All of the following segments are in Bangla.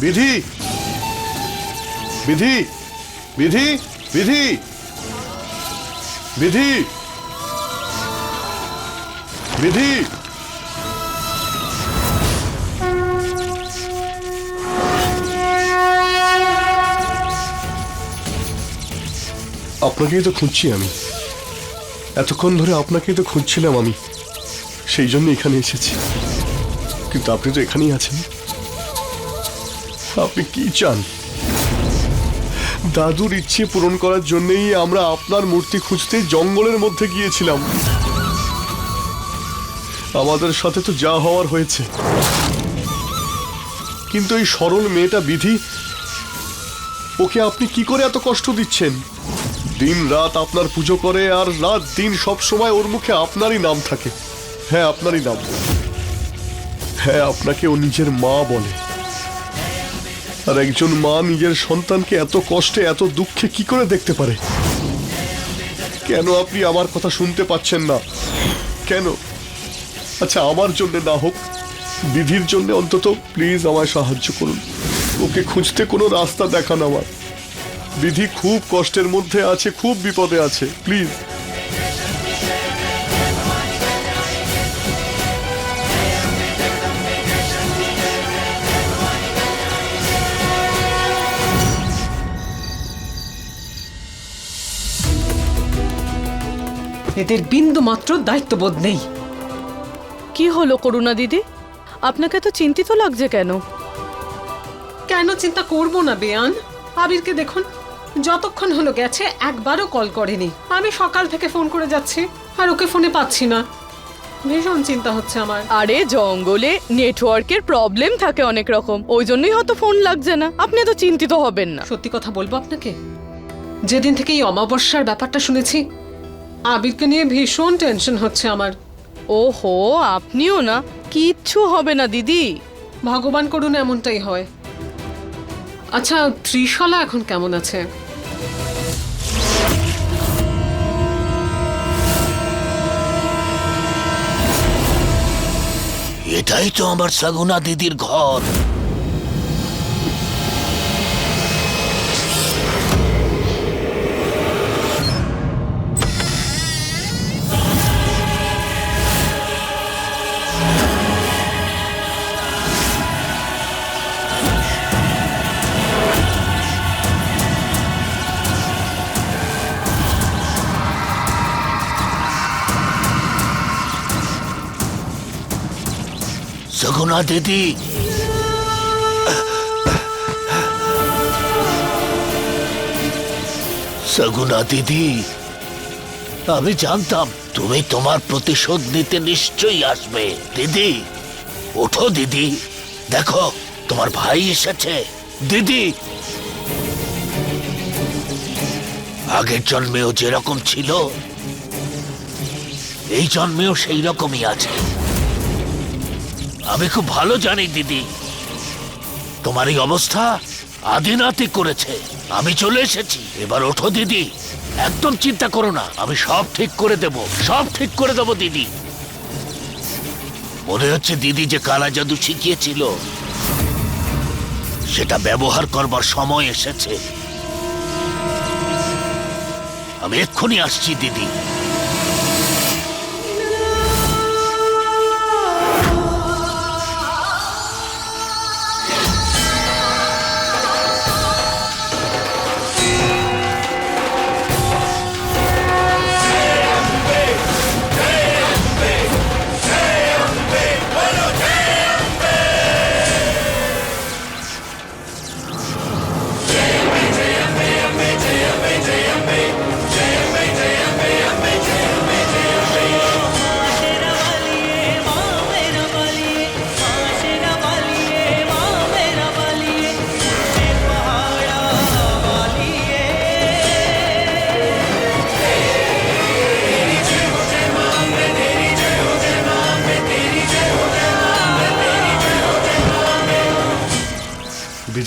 বিধি। বিধি। বিধি। বিধি। বিধি। বিধি। আপনাকেই তো খুঁজছি আমি। এতক্ষণ ধরে আপনাকেই তো খুঁজছিলাম আমি। সেই জন্য এখানে এসেছি। কিন্তু আপনি তো এখানেই আছেন। আপনি কি চান? দাদুর ইচ্ছে পূরণ করার জন্যই আমরা আপনার মূর্তি খুঁজতে জঙ্গলের মধ্যে গিয়েছিলাম। আমাদের সাথে তো যা হওয়ার হয়েছে। কিন্তু এই সরল মেয়েটা বিধি, ওকে আপনি কি করে এত কষ্ট দিচ্ছেন? দিন রাত আপনার পুজো করে আর রাত দিন সব সময় ওর মুখে আপনারই নাম থাকে। হ্যাঁ আপনারই নাম। হ্যাঁ আপনাকে ও নিজের মা বলে। আর একজন মা নিজের সন্তানকে এত কষ্টে, এত দুঃখে কি করে দেখতে পারে? কেন আপনি আমার কথা শুনতে পাচ্ছেন না? কেন? আচ্ছা আমার জন্য না হোক, দিদির জন্য অন্তত প্লিজ আমায় সাহায্য করুন। ওকে খুঁজতে কোনো রাস্তা দেখান আমার। দিদি খুব কষ্টের মধ্যে আছে, খুব বিপদে আছে, প্লিজ। এদের বিন্দু মাত্র দায়িত্ববোধ নেই। কি হলো করুণা দিদি? আপনাকে তো চিন্তিত লাগছে কেন? কেন চিন্তা করব না বেয়ান? আবিরকে দেখুন যতক্ষণ হলো গেছে একবারও কল করেনি। আমি সকাল থেকে ফোন করে যাচ্ছি আর ওকে ফোনে পাচ্ছি না। ভীষণ চিন্তা হচ্ছে আমার। আরে জঙ্গলে নেটওয়ার্কের প্রবলেম থাকে অনেক রকম। ওই জন্যই হয়তো ফোন লাগছে না। আপনি তো চিন্তিত হবেন না। সত্যি কথা বলব আপনাকে? যেদিন থেকে এই অমাবস্যার ব্যাপারটা শুনেছি আবিরকে নিয়ে ভীষণ টেনশন হচ্ছে আমার। ওহো আপনিও না? কিচ্ছু হবে না দিদি। ভগবান করুন এমনটাই হয়। আচ্ছা ত্রিশলা এখন কেমন আছে? এটাই তো আমার সাগুনা দিদির ঘর। দিদি। সগুনা দিদি, আমি জানতাম তুমি তোমার প্রতিশোধ নিতে নিশ্চয়ই আসবে। দিদি, ওঠো দিদি। দেখো, তোমার ভাই এসেছে। দিদি! আগের জন্মেও যেরকম ছিল, এই জন্মেও সেই রকমই আছে। আমি খুব ভালো জানি, দিদি। তোমার এই অবস্থা আদিনাতি করেছে। আমি চলে এসেছি। এবার ওঠো, দিদি। একদম চিন্তা করো না, আমি সব ঠিক করে দেব। সব ঠিক করে দেব, দিদি। মনে হচ্ছে দিদি যে কালা জাদু শিখিয়েছিল। সেটা ব্যবহার করবার সময় এসেছে। আমি এক্ষুনি আসছি, দিদি।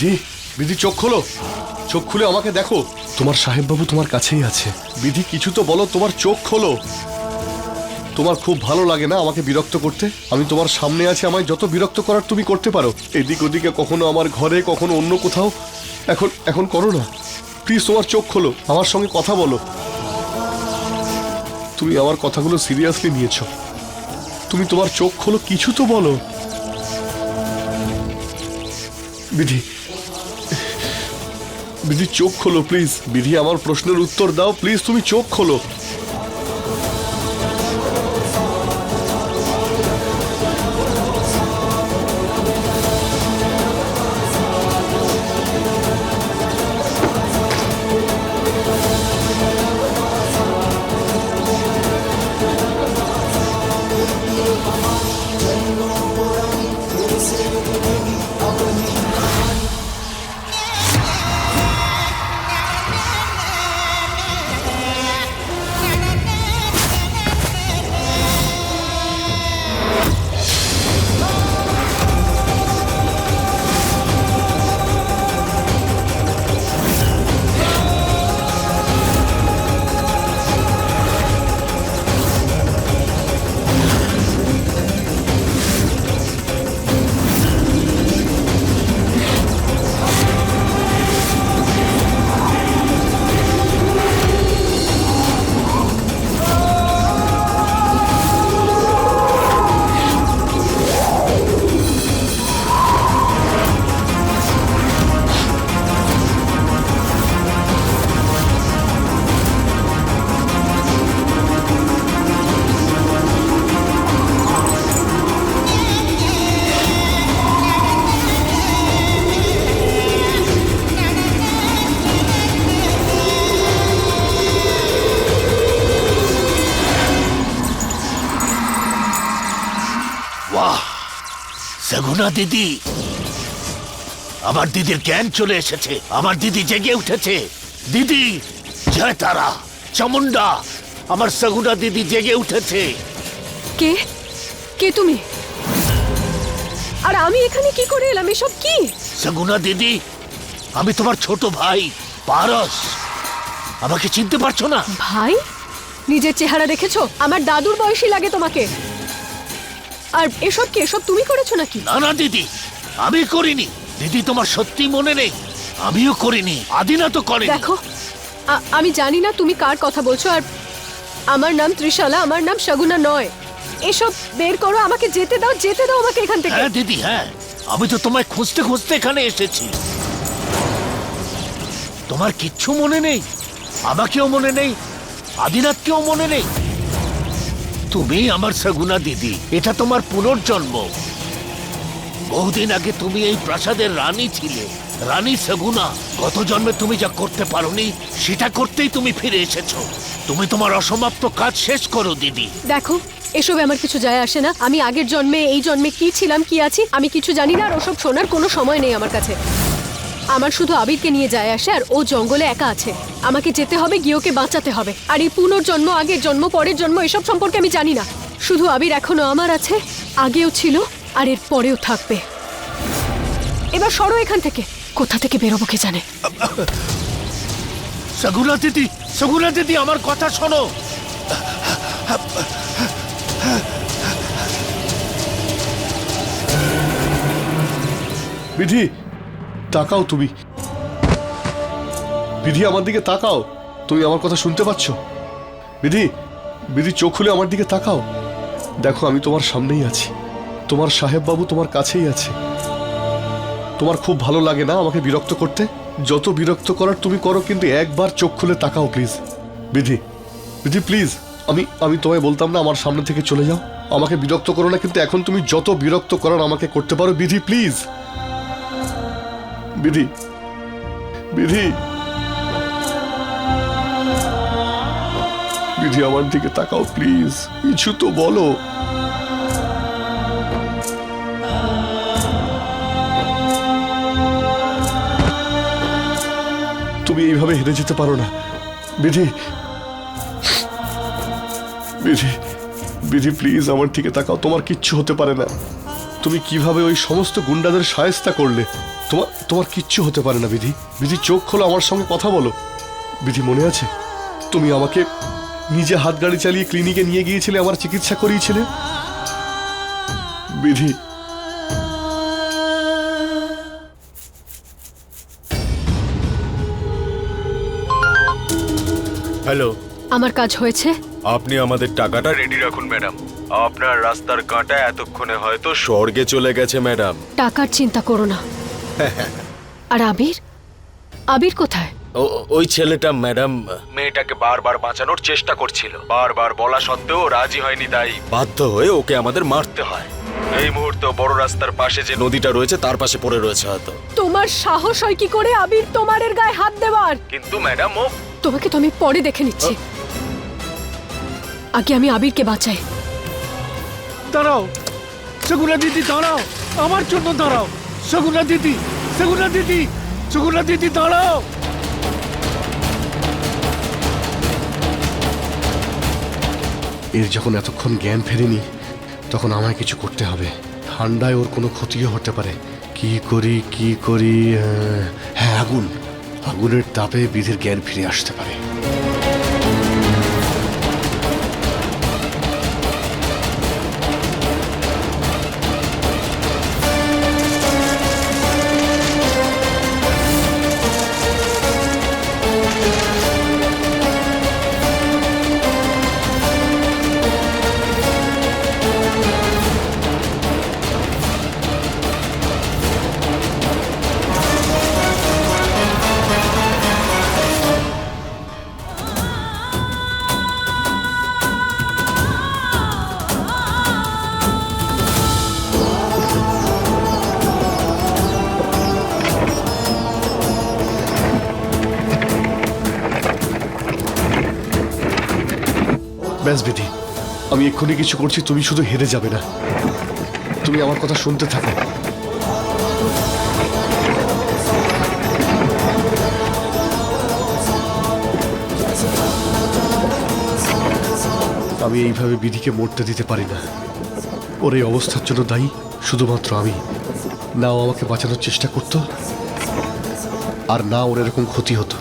বিধি বিধি চোখ খোলো। চোখ খুলে আমাকে দেখো। তোমার সাহেব বাবু তোমার কাছেই আছে। বিধি কিছু তো বলো তোমার চোখ খোলো। তোমার খুব ভালো লাগে না আমাকে বিরক্ত করতে? আমি তোমার সামনে আছি আমায় যত বিরক্ত করার তুমি করতে পারো। এদিক ওদিকে কখনো আমার ঘরে কখনো অন্য কোথাও। এখন এখন করো না। প্লিজ তোমার চোখ খোলো। আমার সঙ্গে কথা বলো। তুমি আমার কথাগুলো সিরিয়াসলি নিয়েছো। তুমি তোমার চোখ খোলো কিছু তো বলো। বিধি বিধি চোখ খোলো প্লিজ বিধি আমার প্রশ্নের উত্তর দাও। প্লিজ তুমি চোখ খোলো। সগুনা দিদি। আমার দিদির জ্ঞান চলে এসেছে। আমার দিদি জেগে উঠেছে। দিদি জয় তারা চামুন্ডা আমার সগুনা দিদি জেগে উঠেছে। কে? কে তুমি? আর আমি এখানে কি করে এলাম? এসব কি? সগুনা দিদি আমি তোমার ছোট ভাই পারস। আমাকে চিনতে পারছ না? ভাই? নিজের চেহারা দেখেছ? আমার দাদুর বয়সী লাগে তোমাকে। আর এসব কি এসব তুমি করেছ নাকি? না না দিদি আমি করিনি। দিদি তোমার সত্যি মনে নেই? আমিও করিনি আদিনা তো করেনি। দেখো আ- আমি জানি না তুমি কার কথা বলছো আর আমার নাম ত্রিশালা আমার নাম শগুনা নয়। এসব বের করো আমাকে যেতে দাও যেতে দাও আমাকে এখান থেকে। হ্যাঁ দিদি হ্যাঁ। আমি তো তোমায় খুঁজতে খুঁজতে এখানে এসেছি। তোমার কিচ্ছু মনে নেই? আমাকেও মনে নেই? আদিনাথকেও মনে নেই? তুমি আমার সগুনা দিদি। এটা তোমার পুনর্জন্ম। বহুদিন আগে তুমি এই প্রাসাদের রানী ছিলে। রানী সগুনা গত জন্মে তুমি যা করতে পারোনি, সেটা করতেই তুমি ফিরে এসেছ। তুমি তোমার অসমাপ্ত কাজ শেষ করো, দিদি। দেখো, এসবে আমার কিছু যায় আসে না। আমি আগের জন্মে, এই জন্মে কি ছিলাম, কি আছি, আমি কিছু জানি না, আর ওসব শোনার কোনো সময় নেই আমার কাছে। আমার শুধু আবিরকে নিয়ে যায় আসে আর ও জঙ্গলে একা আছে। আমাকে যেতে হবে গিয়ে ওকে বাঁচাতে হবে। আর এই পুনর্জন্ম, আগের জন্ম, পরের জন্ম, এসব সম্পর্কে আমি জানি না। শুধু আবির এখনও আমার আছে, আগেও ছিল, আর এর পরেও থাকবে। এবার সরো এখান থেকে। কোথা থেকে বেরোবো কে জানে? সগুনা দিদি সগুনা দিদি, আমার কথা শোনো। বিধি তাকাও তুমি। বিধি আমার দিকে তাকাও। তুমি আমার কথা শুনতে পাচ্ছ? বিধি বিধি চোখ খুলে আমার দিকে তাকাও। দেখো, আমি তোমার সামনেই আছি। তোমার সাহেব বাবু তোমার কাছেই আছে। তোমার খুব ভালো লাগে না আমাকে বিরক্ত করতে? যত বিরক্ত করার তুমি করো, কিন্তু একবার চোখ খুলে তাকাও, প্লিজ। বিধি বিধি, প্লিজ, আমি আমি তোমায় বলতাম না আমার সামনে থেকে চলে যাও? আমাকে বিরক্ত করো না, কিন্তু এখন তুমি যত বিরক্ত করার আমাকে করতে পারো, বিধি, প্লিজ। বিধি। বিধি। বিধি আমার দিকে তাকাও প্লিজ কিছু তো বলো। তুমি এইভাবে হেরে যেতে পারো না। বিধি। বিধি। বিধি প্লিজ আমার দিকে তাকাও। তোমার কিচ্ছু হতে পারে না। তুমি কীভাবে ওই সমস্ত গুন্ডাদের সায়স্তা করলে? তোমার তোমার কিচ্ছু হতে পারে না বিধি। বিধি চোখ খোলো আমার সঙ্গে কথা বলো। বিধি মনে আছে? তুমি আমাকে নিজে হাত গাড়ি চালিয়ে ক্লিনিকে নিয়ে গিয়েছিলে আমার চিকিৎসা করিয়েছিলে? বিধি। হ্যালো। আমার কাজ হয়েছে। আপনি আমাদের টাকাটা রেডি রাখুন ম্যাডাম আপনার রাস্তার কাঁটা এতক্ষণে হয়তো স্বর্গে চলে গেছে ম্যাডাম টাকার চিন্তা করো না। আর আবির? আবির কোথায়? ও- ওই ছেলেটা ম্যাডাম মেয়েটাকে বারবার বাঁচানোর চেষ্টা করছিল। বারবার বলা সত্ত্বেও রাজি হয়নি তাই বাধ্য হয়ে ওকে আমাদের মারতে হয়। এই মুহূর্তে বড় রাস্তার পাশে যে নদীটা রয়েছে তার পাশে পড়ে রয়েছে হয়তো। তোমার সাহস হয় কি করে আবির তোমারের গায়ে হাত দেওয়ার? কিন্তু ম্যাডাম ও তোমাকে তো আমি পরে দেখে নিচ্ছি। আগে আমি আবিরকে বাঁচাই। দাঁড়াও। সগুনা দিদি দাঁড়াও। আমার জন্য দাঁড়াও। সগুনা দিদি সগুনা দিদি সগুনা দিদি, দাঁড়াও। এর যখন এতক্ষণ জ্ঞান ফেরেনি, তখন আমায় কিছু করতে হবে। ঠান্ডায় ওর কোনো ক্ষতিও হতে পারে। কি করি কি করি হ্যাঁ আগুন। আগুনের তাপে বিধির জ্ঞান ফিরে আসতে পারে। এক্ষুনি কিছু করছি, তুমি শুধু হেরে যাবে না। তুমি আমার কথা শুনতে থাকো। আমি এইভাবে বিধিকে মরতে দিতে পারি না। ওর এই অবস্থার জন্য দায়ী শুধুমাত্র আমি। না ও আমাকে বাঁচানোর চেষ্টা করতো, আর না ওর এরকম ক্ষতি হতো।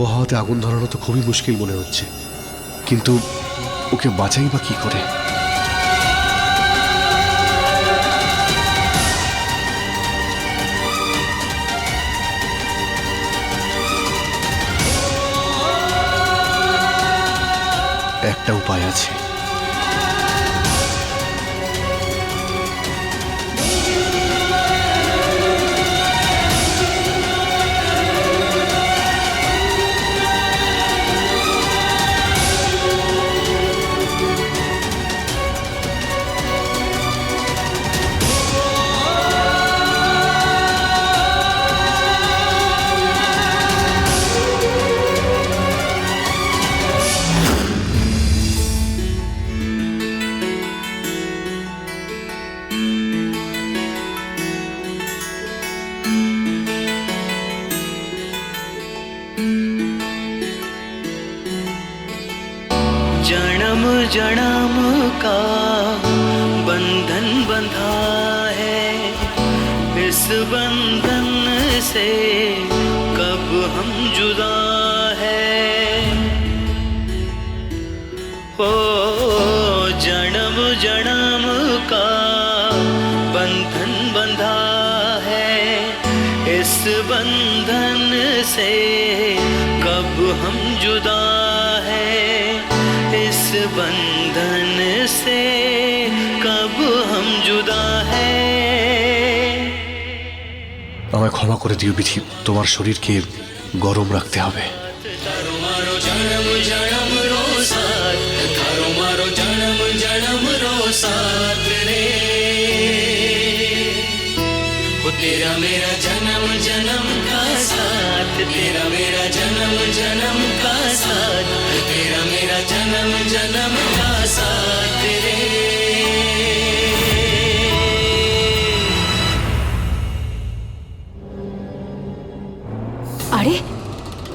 আবহাওয়াতে আগুন ধরানো তো খুবই মুশকিল মনে হচ্ছে। কিন্তু ওকে বাঁচাই বা কি করে? একটা উপায় আছে। जन्म जन्म का बंधन बंधा है। इस बंधन से कब हम जुदा है? ओ আমায় ক্ষমা করে দিও, বিধি। তোমার শরীরকে গরম রাখতে হবে। জনম জনম কাসা তেরা মেরা জনম জনম কাসা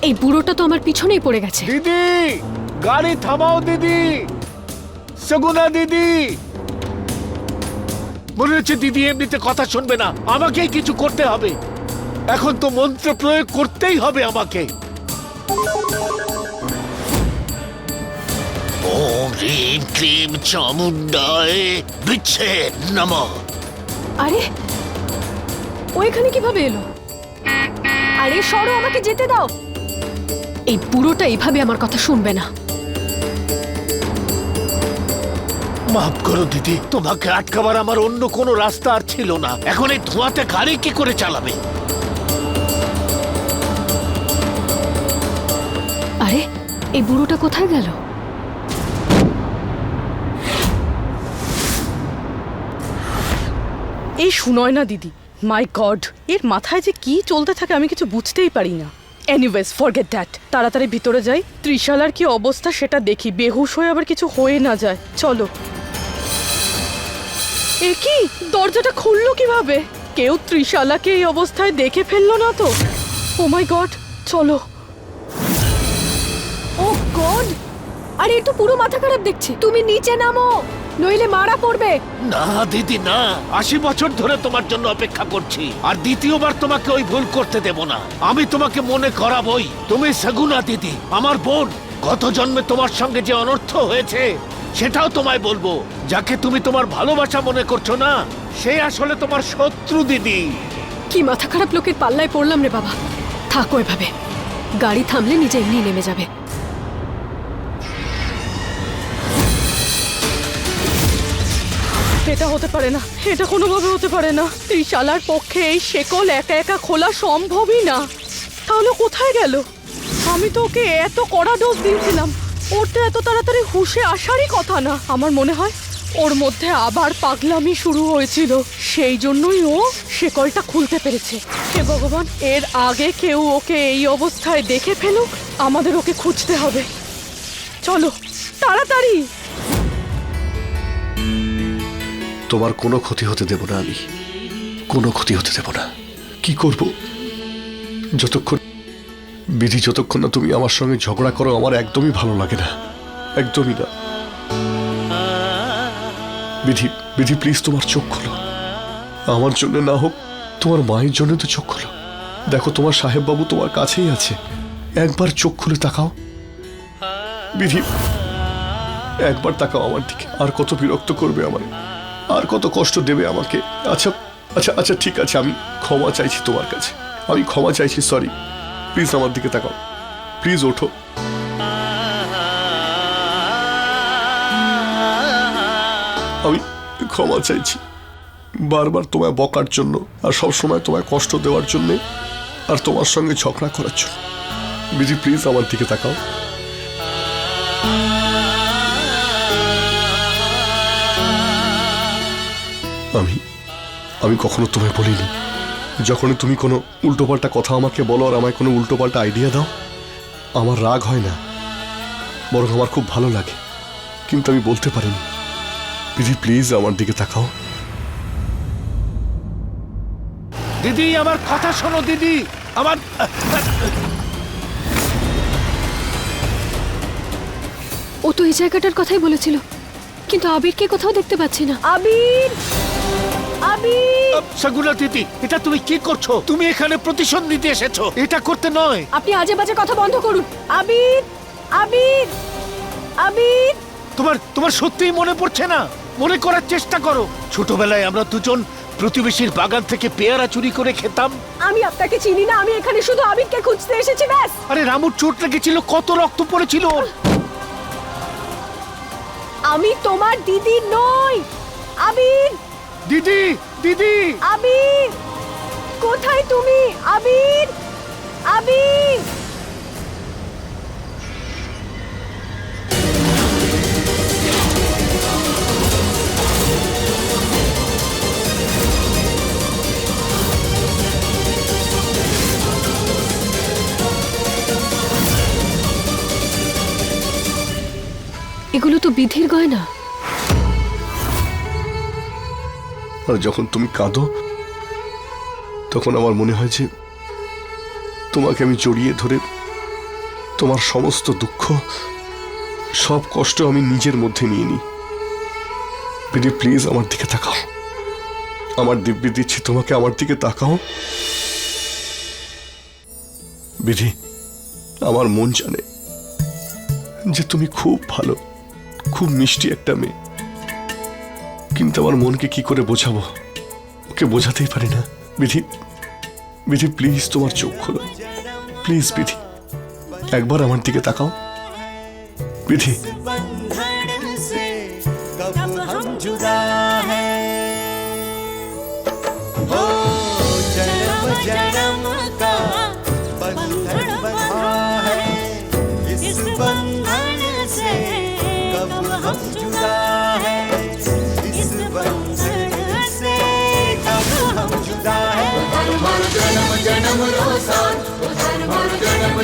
এই বুড়োটা তো আমার পিছনেই পড়ে গেছে। দিদি গাড়ি থামাও দিদি। সগুনা দিদি। মনে হচ্ছে দিদি এমনিতে কথা শুনবে না। আমাকেই কিছু করতে হবে। এখন তো মন্ত্র প্রয়োগ করতেই হবে আমাকে। ওম হ্রিম ক্লিম চামুন্ডায় বিচ্ছেদ নমঃ। আরে ও এখানে কীভাবে এলো? আরে সরো আমাকে যেতে দাও। এই বুড়োটা এইভাবে আমার কথা শুনবে না। মাফ করো দিদি তোমাকে আটকাবার আমার অন্য কোনো রাস্তা আর ছিল না। এখন এই ধোঁয়াতে গাড়ি কি করে চালাবে? আরে এই বুড়োটা কোথায় গেল? এই শুনয় না দিদি মাই গড এর মাথায় যে কি চলতে থাকে আমি কিছু বুঝতেই পারি না। এনিওয়েজ ফরগেট দ্যাট তাড়াতাড়ি ভিতরে যাই। ত্রিশালার কি অবস্থা সেটা দেখি। বেহুশ হয়ে আবার কিছু হয়ে না যায়। চলো। এ কি? দরজাটা খুললো কীভাবে? কেউ ত্রিশালাকে এই অবস্থায় দেখে ফেলল না তো? ও মাই গড চলো। ও গড আরে, এ তো পুরো মাথা খারাপ দেখছি। তুমি নিচে নামো। নইলে মারা পড়বে। না দিদি না। আশি বছর ধরে তোমার জন্য অপেক্ষা করছি। আর দ্বিতীয়বার তোমাকে ওই ভুল করতে দেব না। আমি তোমাকে মনে করাবই। তুমি সগুনা দিদি আমার বোন। গত জন্মে তোমার সঙ্গে যে অনর্থ হয়েছে সেটাও তোমায় বলব। যাকে তুমি তোমার ভালোবাসা মনে করছ না সে আসলে তোমার শত্রু দিদি। কি মাথা খারাপ লোকের পাল্লায় পড়লাম রে বাবা। থাকো এভাবে। গাড়ি থামলে নিজে এমনি নেমে যাবে। এটা হতে পারে না। এটা কোনোভাবে হতে পারে না। এই ত্রিশালার পক্ষে এই শেকল একা একা খোলা সম্ভবই না। তাহলে কোথায় গেল? আমি তো ওকে এত কড়া ডোজ দিয়েছিলাম। ওর তো এত তাড়াতাড়ি হুশে আসারই কথা না। আমার মনে হয় ওর মধ্যে আবার পাগলামি শুরু হয়েছিল। সেই জন্যই ও শেকলটা খুলতে পেরেছে। হে ভগবান, এর আগে কেউ ওকে এই অবস্থায় দেখে ফেলুক। আমাদের ওকে খুঁজতে হবে। চলো, তাড়াতাড়ি! তোমার কোনো ক্ষতি হতে দেব না আমি। কোনো ক্ষতি হতে দেব না। কি করব? যতক্ষণ বিধি যতক্ষণ না তুমি আমার সঙ্গে ঝগড়া করো, আমার একদমই ভালো লাগে না। একদমই না। বিধি বিধি প্লিজ তোমার চোখ খোলো। আমার জন্য না হোক, তোমার মায়ের জন্য তো চোখ খোলো। দেখো, তোমার সাহেব বাবু তোমার কাছেই আছে। একবার চোখ খুলে তাকাও। বিধি, একবার তাকাও আমার দিকে। আর কত বিরক্ত করবে আমার আর কত কষ্ট দেবে আমাকে? আচ্ছা আচ্ছা আচ্ছা ঠিক আছে, আমি ক্ষমা চাইছি তোমার কাছে। আমি ক্ষমা চাইছি সরি প্লিজ আমার দিকে তাকাও। প্লিজ ওঠো। আমি ক্ষমা চাইছি। বারবার তোমায় বকার জন্য আর সব সময় তোমায় কষ্ট দেওয়ার জন্য আর তোমার সঙ্গে ঝগড়া করার জন্য। বিজি প্লিজ আমার দিকে তাকাও। আমি আমি কখনো তোমায় বলিনি। যখনই তুমি কোনো উল্টোপাল্টা কথা আমাকে বলো আর আমায় কোনো উল্টোপাল্টা আইডিয়া দাও আমার রাগ হয় না। বরং আমার খুব ভালো লাগে। কিন্তু আমি বলতে পারিনি। দিদি প্লিজ আমার দিকে তাকাও। দিদি আমার কথা শোনো দিদি। আমার ও তো এই জায়গাটার কথাই বলেছিল। কিন্তু আবিরকে কোথাও দেখতে পাচ্ছি না। আবির! আবির সগুনা দিদি এটা তুমি কি করছ? তুমি এখানে প্রতিশোধ নিতে এসেছ। এটা করতে নয়। আপনি আজে বাজে কথা বন্ধ করুন। আবির আবির আবির তোমার তোমার সত্যিই মনে পড়ছে না? মনে করার চেষ্টা করো। ছোটবেলায় আমরা দুজন প্রতিবেশীর বাগান থেকে পেয়ারা চুরি করে খেতাম। আমি আপনাকে চিনি না আমি এখানে শুধু আবিরকে খুঁজতে এসেছি ব্যাস। আরে রামুর চোট লেগেছিল কত রক্ত পড়েছিল। ওর। আমি তোমার দিদি নই আবির দিদি দিদি! আবির! কোথায় তুমি? আবির! আবির! এগুলো তো বিধির গয়না। আর যখন তুমি কাঁদো, তখন আমার মনে হয় যে তোমাকে আমি জড়িয়ে ধরে তোমার সমস্ত দুঃখ, সব কষ্ট আমি নিজের মধ্যে নিয়ে নিই। বিধি প্লিজ আমার দিকে তাকাও, আমার দিব্যি দিচ্ছি, তোমাকে আমার দিকে তাকাও। বিধি, আমার মন জানে যে তুমি খুব ভালো, খুব মিষ্টি একটা মেয়ে। কিন্তু আমার মনকে কি করে বোঝাবো? ওকে বোঝাতেই পারি না। বিধি বিধি প্লিজ তোমার চোখ খোলো। প্লিজ বিধি, একবার আমার দিকে তাকাও। বিধি। জনম জনম।